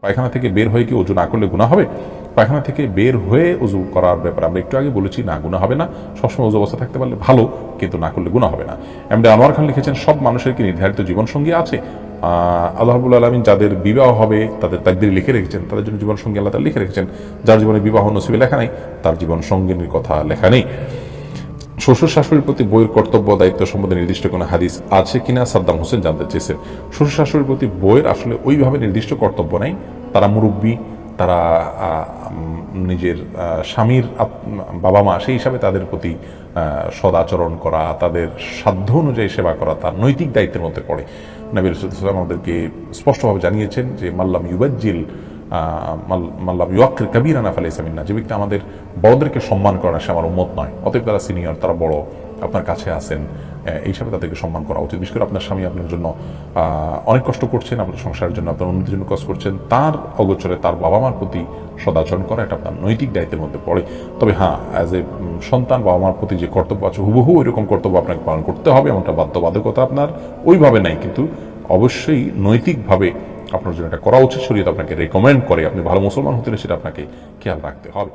পায়খানা থেকে বের হয়ে কি উজু না করলে গুণা হবে? পায়খানা থেকে বের হয়ে উজু করার ব্যাপারে আমরা একটু আগে বলেছি না গুণা হবে না। সবসময় উজু অবস্থা থাকতে পারলে ভালো কিন্তু না করলে গুণা হবে না। এমনি আনোয়ার খান লিখেছেন সব মানুষের কি নির্ধারিত জীবনসঙ্গী আছে? আহ, আল্লাহ আলমিন যাদের বিবাহ হবে তাদের তাকদির লিখে রেখেছেন তাদের জন্য জীবনসঙ্গী আল্লাহ লিখে রেখেছেন। যার জীবনে বিবাহ নসিবে লেখা নেই তার জীবন সঙ্গিনীর কথা লেখা নেই। শ্বশুর শাশুড়ির প্রতি বইয়ের কর্তব্য দায়িত্ব সম্বন্ধে নির্দিষ্ট কোনো হাদিস আছে কিনা সাদ্দাম হোসেন জানতে চেয়েছেন। শ্বশুর শাশুড়ির প্রতি বইয়ের আসলে ওইভাবে নির্দিষ্ট কর্তব্য নাই। তারা মুরব্বী, তারা নিজের স্বামীর বাবা মা সেই হিসাবে তাদের প্রতি সদাচরণ করা, তাদের সাধ্য অনুযায়ী সেবা করা, তার নৈতিক দায়িত্বের মধ্যে পড়ে। নবী রসুলাম আমাদেরকে স্পষ্টভাবে জানিয়েছেন যে, মাল্লাম ইউবাজ্জিল আহ, মাল- মাল্লাম ইউয়াক্কির কাবিরা না ফালে ইসলামিন না যে ব্যক্তি আমাদের বড়দেরকে সম্মান করে না সে আমার উন্মত নয়। অতএব তারা সিনিয়র তারা বড় আপনার কাছে আহ, এই হিসাবে তাদেরকে সম্মান করা উচিত। বিশেষ করে আপনার স্বামী আপনার জন্য অনেক কষ্ট করছেন আপনার সংসারের জন্য আপনার উন্নতির জন্য কষ্ট করছেন তার অগোচরে তার বাবা মার প্রতি সদাচরণ করা এটা আপনার নৈতিক দায়িত্বের মধ্যে পড়ে। তবে হ্যাঁ অ্যাজ এ সন্তান বাবা মার প্রতি যে কর্তব্য আছে হুবহু এরকম কর্তব্য আপনাকে পালন করতে হবে এমনটা বাধ্যবাধকতা আপনার ওইভাবে নাই। কিন্তু অবশ্যই নৈতিকভাবে আপনার জন্য এটা করা উচিত। শরীয়ত আপনাকে রেকমেন্ড করে, আপনি ভালো মুসলমান হতে সেটা আপনাকে খেয়াল রাখতে হবে।